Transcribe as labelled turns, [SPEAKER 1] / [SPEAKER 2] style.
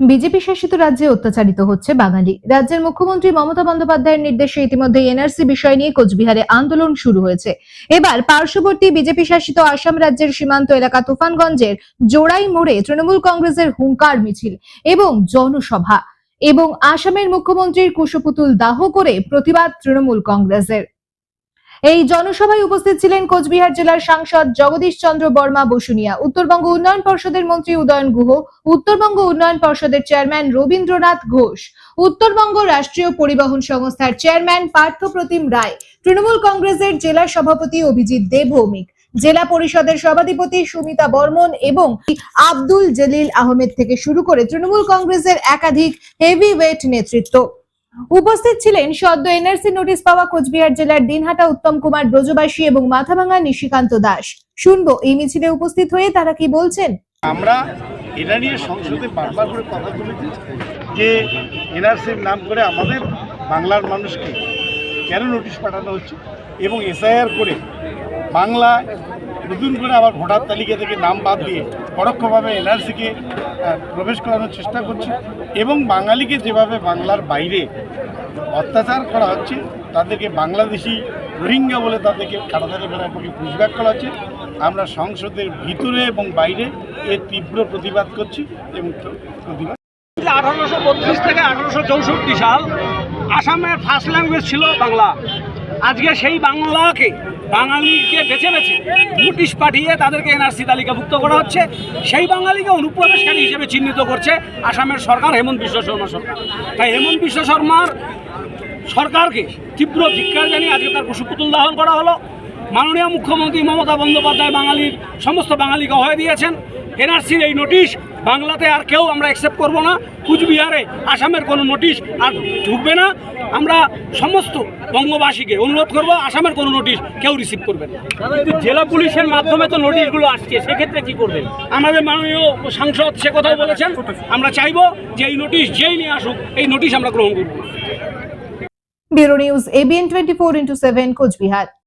[SPEAKER 1] BJP শাসিত রাজ্যে অত্যাচারিত হচ্ছে বাঙালি। রাজ্যের মুখ্যমন্ত্রী মমতা বন্দ্যোপাধ্যায়ের নির্দেশে ইতিমধ্যে এনআরসি বিষয় নিয়ে কোচবিহারে আন্দোলন শুরু হয়েছে। এবার পার্শ্ববর্তী বিজেপি শাসিত আসাম রাজ্যের সীমান্ত এলাকা তুফানগঞ্জের জোড়াই মোড়ে তৃণমূল কংগ্রেসের হুঙ্কার মিছিল এবং জনসভা এবং আসামের মুখ্যমন্ত্রীর কুশপুতুল দাহ করে প্রতিবাদ তৃণমূল কংগ্রেসের। এই জনসভায় উপস্থিত ছিলেন কোচবিহার জেলার সাংসদ জগদীশ চন্দ্র বর্মা বসুনিয়া, উত্তরবঙ্গ উন্নয়ন পর্ষদের মন্ত্রী উদয়ন গুহ, উত্তরবঙ্গ উন্নয়ন পর্ষদের চেয়ারম্যান রবীন্দ্রনাথ ঘোষ, উত্তরবঙ্গ রাষ্ট্রীয় পরিবহন সংস্থার চেয়ারম্যান পার্থপ্রতিম রায়, তৃণমূল কংগ্রেসের জেলা সভাপতি অভিজিৎ দেব ভৌমিক, জেলা পরিষদের সভাধিপতি সুমিতা বর্মন এবং আব্দুল জলিল আহমেদ থেকে শুরু করে তৃণমূল কংগ্রেসের একাধিক হেভি ওয়েট নেতৃত্ব। উপস্থিত ছিলেন সদ্য এনআরসি নোটিশ পাওয়া কোচবিহার জেলার দিনহাটা উত্তম কুমার ব্রজবাসী এবং মাথাভাঙা নিশিকান্ত দাস। শুনব, এই মিছিলে উপস্থিত হয়ে তারা কি বলছেন?
[SPEAKER 2] আমরা এটা নিয়ে সংসদে বারবার করে কথা তুলেছি যে এনআরসির নাম করে আমাদের বাংলার মানুষকে কেন নোটিশ পাঠানো হচ্ছে এবং এসআইআর করে বাংলা নতুন করে আবার ভোটার তালিকা থেকে নাম বাদ দিয়ে পরোক্ষভাবে এনআরসিকে প্রবেশ করানোর চেষ্টা করছে এবং বাঙালিকে যেভাবে বাংলার বাইরে অত্যাচার করা হচ্ছে, তাদেরকে বাংলাদেশি রোহিঙ্গা বলে তাদেরকে কাটাতারে বেড়ার পক্ষে পুষব্যাক করা হচ্ছে। আমরা সংসদের ভিতরে এবং বাইরে এর তীব্র প্রতিবাদ করছি এবং প্রতিবাদ
[SPEAKER 3] আঠারোশো বত্রিশ থেকে আঠারোশো চৌষট্টি সাল, আসামের ফার্স্ট ল্যাঙ্গুয়েজ ছিল বাংলা। আজকে সেই বাংলাকে বাঙালিকে বেছে বেছে নোটিশ পাঠিয়ে তাদেরকে এনআরসি তালিকাভুক্ত করা হচ্ছে। সেই বাঙালিকে অনুপ্রবেশকারী হিসেবে চিহ্নিত করছে আসামের সরকার হেমন্ত বিশ্ব শর্মা সরকার। তাই হেমন্ত বিশ্ব শর্মার সরকারকে তীব্র ধিক্কার জানিয়ে আজকে তার কুশপুতুল দাহন করা হলো। মাননীয় মুখ্যমন্ত্রী মমতা বন্দ্যোপাধ্যায় বাঙালির সমস্ত বাঙালিকে হয়ে দিয়েছেন। এনআরসির এই নোটিশ বাংলাতে আর কেউ আমরা অ্যাকসেপ্ট করব না। কুচবিহারে আসামের কোনো নোটিশ আর ঢুকবে না। আমরা সমস্ত বঙ্গবাসীকে অনুরোধ করব, আসামের কোনো নোটিশ কেউ রিসিভ করবে না। কিন্তু জেলা পুলিশের মাধ্যমে তো নোটিশগুলো আসছে, সেক্ষেত্রে কি করবেন? আমাদের মাননীয় সাংসদ সে কথাও বলেছেন, আমরা চাইব যে এই নোটিশ যেই নিয়ে আসুক, এই নোটিশ আমরা গ্রহণ করব।
[SPEAKER 1] Bureau news ABN twenty four into seven Cooch Behar.